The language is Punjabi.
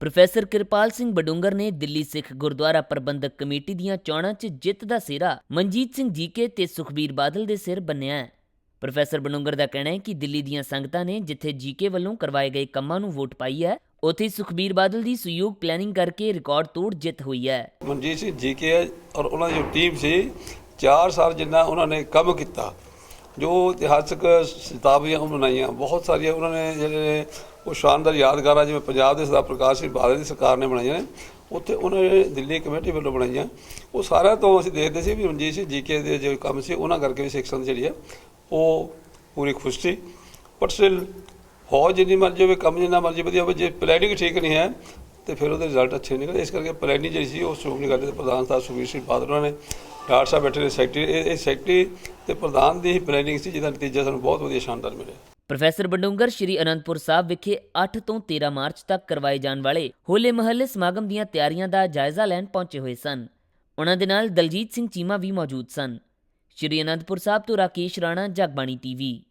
ਪ੍ਰੋਫੈਸਰ ਕਿਰਪਾਲ ਸਿੰਘ ਬਡੂੰਗਰ ਨੇ ਦਿੱਲੀ ਸਿੱਖ ਗੁਰਦੁਆਰਾ ਪ੍ਰਬੰਧਕ ਕਮੇਟੀ ਦੀਆਂ ਚੋਣਾਂ 'ਚ ਜਿੱਤ ਦਾ ਸਿਹਰਾ ਮਨਜੀਤ ਸਿੰਘ ਜੀਕੇ ਤੇ ਸੁਖਬੀਰ ਬਾਦਲ ਦੇ ਸਿਰ ਬੰਨਿਆ ਹੈ। ਪ੍ਰੋਫੈਸਰ ਬਡੂੰਗਰ ਦਾ ਕਹਿਣਾ ਹੈ ਕਿ ਦਿੱਲੀ ਦੀਆਂ ਸੰਗਤਾਂ ਨੇ ਜਿੱਥੇ ਜੀਕੇ ਵੱਲੋਂ ਕਰਵਾਏ ਗਏ ਕੰਮਾਂ ਨੂੰ ਵੋਟ ਪਾਈ ਹੈ, ਉੱਥੇ ਸੁਖਬੀਰ ਬਾਦਲ ਦੀ ਸੁਯੋਗ ਪਲੈਨਿੰਗ ਕਰਕੇ ਰਿਕਾਰਡ ਤੋੜ ਜਿੱਤ ਹੋਈ ਹੈ। ਮਨਜੀਤ ਸਿੰਘ ਜੀਕੇ ਔਰ ਉਹਨਾਂ ਦੀ ਜੋ ਟੀਮ ਸੀ 4 ਸਾਲ ਜਿੰਨਾ ਉਹਨਾਂ ਨੇ ਕੰਮ ਕੀਤਾ, ਜੋ ਇਤਿਹਾਸਕ ਸ਼ਤਾਬਦੀਆਂ ਬਣਾਈਆਂ, ਬਹੁਤ ਸਾਰੀਆਂ ਉਹਨਾਂ ਨੇ ਜਿਹੜੇ ਨੇ ਉਹ ਸ਼ਾਨਦਾਰ ਯਾਦਗਾਰਾਂ, ਜਿਵੇਂ ਪੰਜਾਬ ਦੇ ਸਰਦਾਰ ਪ੍ਰਕਾਸ਼ ਸਿੰਘ ਬਾਦਲ ਦੀ ਸਰਕਾਰ ਨੇ ਬਣਾਈਆਂ ਨੇ, ਉੱਥੇ ਉਹਨਾਂ ਨੇ ਦਿੱਲੀ ਕਮੇਟੀ ਵੱਲੋਂ ਬਣਾਈਆਂ। ਉਹ ਸਾਰਿਆਂ ਤੋਂ ਅਸੀਂ ਦੇਖਦੇ ਸੀ ਵੀ ਰਣਜੀਤ ਸਿੰਘ ਜੀਕੇ ਦੇ ਜੋ ਕੰਮ ਸੀ, ਉਹਨਾਂ ਕਰਕੇ ਵੀ ਸਿੱਖ ਸੰਗਤ ਜਿਹੜੀ ਹੈ ਉਹ ਪੂਰੀ ਖੁਸ਼ ਸੀ। ਬਟ ਸਟਿਲ ਹੋ ਜਿੰਨੀ ਮਰਜ਼ੀ ਹੋਵੇ, ਕੰਮ ਜਿੰਨਾ ਮਰਜ਼ੀ ਵਧੀਆ ਹੋਵੇ, ਜੇ ਪਲੈਨਿੰਗ ਠੀਕ ਨਹੀਂ ਹੈ, ਤੇ ਫਿਰ ਉਹਦੇ ਰਿਜ਼ਲਟ ਅੱਛੇ ਨਹੀਂ ਨਿਕਲਦੇ। ਇਸ ਕਰਕੇ ਪਲੈਨਿੰਗ ਜਿਹੜੀ ਸੀ, ਉਹ ਸ਼੍ਰੋਮਣੀ ਅਕਾਲੀ ਦੇ ਪ੍ਰਧਾਨ ਸਾਹਿਬ ਸੁਖਬੀਰ ਸਿੰਘ ਬਾਦਲ ਉਹਨਾਂ ਨੇ, ਡਾਕਟਰ ਸਾਹਿਬ ਬੈਠੇ ਨੇ, ਸੈਕਟਰੀ, ਇਹ ਇਹ ਸੈਕਟਰੀ ਤੇ ਪ੍ਰਧਾਨ ਦੀ ਹੀ ਪਲੈਨਿੰਗ ਸੀ, ਜਿਹਦਾ ਨਤੀਜਾ ਸਾਨੂੰ ਬਹੁਤ ਵਧੀਆ ਸ਼ਾਨਦਾਰ ਮਿਲਿਆ। ਪ੍ਰੋਫੈਸਰ ਬਡੂੰਗਰ ਸ਼੍ਰੀ ਅਨੰਦਪੁਰ ਸਾਹਿਬ ਵਿਖੇ 8 ਤੋਂ 13 ਮਾਰਚ ਤੱਕ ਕਰਵਾਏ ਜਾਣ ਵਾਲੇ ਹੋਲੇ ਮਹੱਲੇ ਸਮਾਗਮ ਦੀਆਂ ਤਿਆਰੀਆਂ ਦਾ ਜਾਇਜ਼ਾ ਲੈਣ ਪਹੁੰਚੇ ਹੋਏ ਸਨ। ਉਹਨਾਂ ਦੇ ਨਾਲ ਦਲਜੀਤ ਸਿੰਘ ਚੀਮਾ ਵੀ ਮੌਜੂਦ ਸਨ। ਸ਼੍ਰੀ ਅਨੰਦਪੁਰ ਸਾਹਿਬ ਤੋਂ ਰਾਕੇਸ਼ ਰਾਣਾ, ਜਗਬਾਣੀ ਟੀਵੀ।